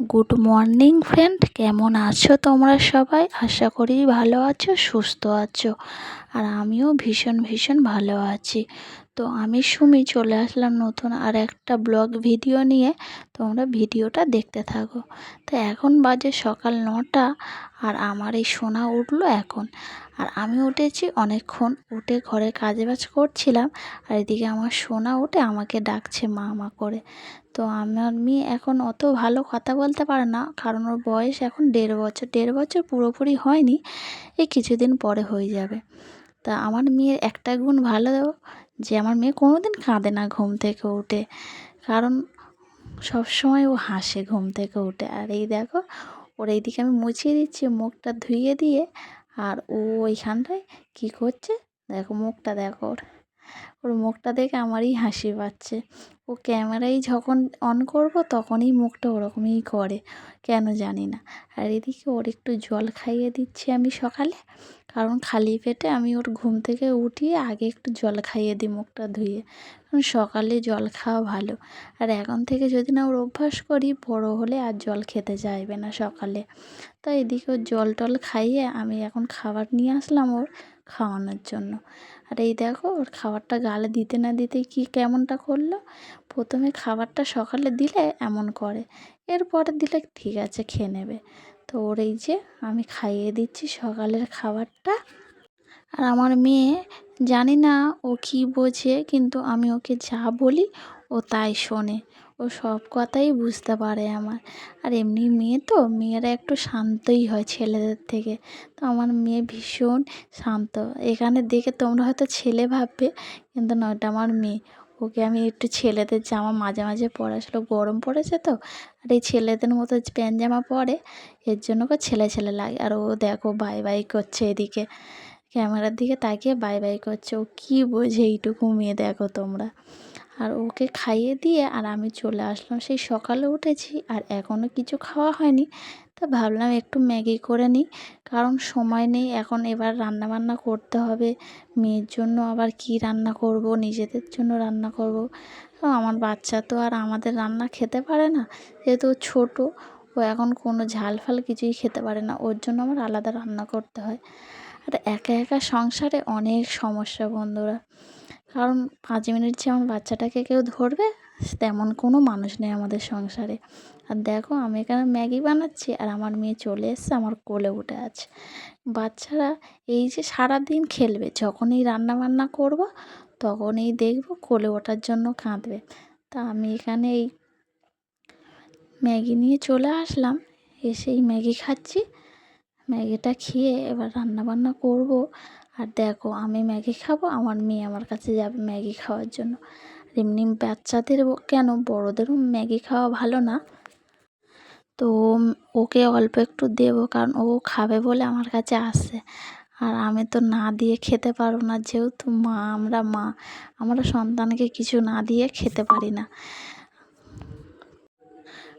Good morning friend কেমন আছো তোমরা সবাই? আশা করি ভালো আছো, সুস্থ আছো, আর আমিও ভীষণ ভীষণ ভালো আছি। তো আমি সুমি চলে আসলাম নতুন আর একটা ব্লগ ভিডিও নিয়ে। তোমরা ভিডিওটা দেখতে থাকো। তো এখন বাজে সকাল নটা আর আমার এই সোনা উঠল এখন। আর আমি উঠেছি অনেকক্ষণ উঠে ঘরে কাজে বাজ করছিলাম আর এদিকে আমার সোনা উঠে আমাকে ডাকছে মা মা করে। তো আমার মেয়ে এখন অত ভালো কথা বলতে পারে না। কারণ ওর বয়স এখন দেড় বছর। দেড় বছর পুরোপুরি হয়নি। এই কিছুদিন পরে হয়ে যাবে। তা আমার মেয়ের একটা গুণ ভালো যে আমার মেয়ে কোনো দিন কাঁদে না ঘুম থেকে উঠে। কারণ সবসময় ও হাসে ঘুম থেকে উঠে। আর এই দেখো, ওর এইদিকে আমি মুছিয়ে দিচ্ছি, মুখটা ধুইয়ে দিয়ে। আর ও ওইখানটায় কী করছে? দেখো, মুখটা দেখো ওর। ওর মুখটা দেখে আমারই হাসি পাচ্ছে। ও ক্যামেরাই যখন অন করব তখনই মুখটা ওরকমই করে, কেন জানি না। আর এদিকে ওর একটু জল খাইয়ে দিচ্ছি আমি সকালে, কারণ খালি পেটে আমি ওর ঘুম থেকে উঠিয়ে আগে একটু জল খাইয়ে দিই মুখটা ধুয়ে। কারণ সকালে জল খাওয়া ভালো। আর এখন থেকে যদি না ওর অভ্যাস করি, বড় হলে আর জল খেতে চাইবে না সকালে। তো এদিকে ওর জল টল খাইয়ে আমি এখন খাবার নিয়ে আসলাম ওর খাওয়ানোর জন্য। আর এই দেখো, ওর খাবারটা গালে দিতে না দিতে কি কেমনটা করল? প্রথমে খাবারটা সকালে দিলে এমন করে, এরপরে দিলে ঠিক আছে, খেয়ে নেবে। তো ওর এই যে আমি খাইয়ে দিচ্ছি সকালের খাবারটা। আর আমার মেয়ে জানি না ও কি বোঝে, কিন্তু আমি ওকে যা বলি ও তাই শোনে। ও সব কথাই বুঝতে পারে আমার। আর এমনি মেয়ে তো, মেয়েরা একটু শান্তই হয় ছেলেদের থেকে। তো আমার মেয়ে ভীষণ শান্ত। এখানে দেখে তোমরা হয়তো ছেলে ভাববে, কিন্তু না ওটা আমার মেয়ে। ওকে আমি একটু ছেলেদের জামা মাঝে মাঝে পরাছিলো গরম পড়েছে তো, আর এই ছেলেদের মতো প্যান্ট জামা পরে, এর জন্য ওকে ছেলে ছেলে লাগে। আর ও দেখো, বাই বাই করছে এদিকে। ক্যামেরার দিকে তাকিয়ে বাই বাই করছে। ও কী বোঝে এইটুকু মেয়ে, দেখো তোমরা। আর ওকে খাইয়ে দিয়ে আর আমি চলে আসলাম। সেই সকালে উঠেছি আর এখনও কিছু খাওয়া হয়নি। তা ভাবলাম একটু ম্যাগি করে নিই। কারণ সময় নেই, এখন এবার রান্না বান্না করতে হবে। মেয়ের জন্য আবার কি রান্না করব, নিজেদের জন্য রান্না করব। আমার বাচ্চা তো আর আমাদের রান্না খেতে পারে না। যেহেতু ছোটো, ও এখন কোনো ঝাল ফাল কিছুই খেতে পারে না। ওর জন্য আমার আলাদা রান্না করতে হয়। আর একা একা সংসারে অনেক সমস্যা বন্ধুরা। কারণ পাঁচ মিনিট যে আমার বাচ্চাটাকে কেউ ধরবে, তেমন কোনো মানুষ নেই আমাদের সংসারে। আর দেখো, আমি এখানে ম্যাগি বানাচ্ছি আর আমার মেয়ে চলে এসছে, আমার কোলে উঠে আছে। বাচ্চারা এই যে সারা দিন খেলবে, যখনই রান্না বান্না করব, তখনই দেখব কোলে ওঠার জন্য কাঁদবে। তা আমি এখানে এই ম্যাগি নিয়ে চলে আসলাম এসেই ম্যাগি খাচ্ছি। ম্যাগিটা খেয়ে এবার রান্না বান্না করব। আর দেখো, আমি ম্যাগি খাব, আমার মেয়ে আমার কাছে যাবে ম্যাগি খাওয়ার জন্য। এমনি বাচ্চাদের কেন? বড়োদেরও ম্যাগি খাওয়া ভালো না। তো ওকে অল্প একটু দেবো, কারণ ও খাবে বলে আমার কাছে আসে। আর আমি তো না দিয়ে খেতে পারব না, যেহেতু মা, আমরা মা, আমরা সন্তানকে কিছু না দিয়ে খেতে পারি না।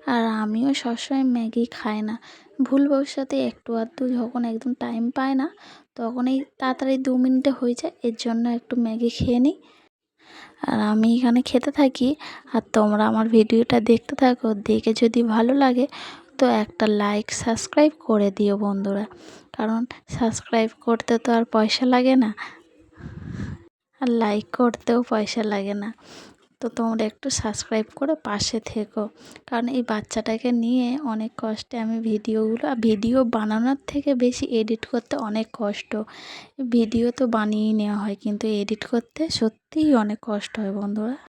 আর আমিও সবসময় ম্যাগি খাই না। ভুল ভবিষ্যতে একটু আধটু যখন একদম টাইম পায় না তখন এই তাড়াতাড়ি দু মিনিটে হয়ে যায়, এর জন্য একটু ম্যাগি খেয়ে নিই। আর আমি এখানে খেতে থাকি, আর তোমরা আমার ভিডিওটা দেখতে থাকো, দেখে যদি ভালো লাগে, তো একটা লাইক সাবস্ক্রাইব করে দিও বন্ধুরা। কারণ সাবস্ক্রাইব করতে তো আর পয়সা লাগে না, আর লাইক করতেও পয়সা লাগে না। তো তোমরা একটু সাবস্ক্রাইব করে পাশে থেকো। কারণ এই বাচ্চাটাকে নিয়ে অনেক কষ্টে আমি ভিডিওগুলো, ভিডিও বানানোর থেকে বেশি এডিট করতে অনেক কষ্ট। ভিডিও তো বানিয়েই নেওয়া হয়, কিন্তু এডিট করতে সত্যিই অনেক কষ্ট হয় বন্ধুরা।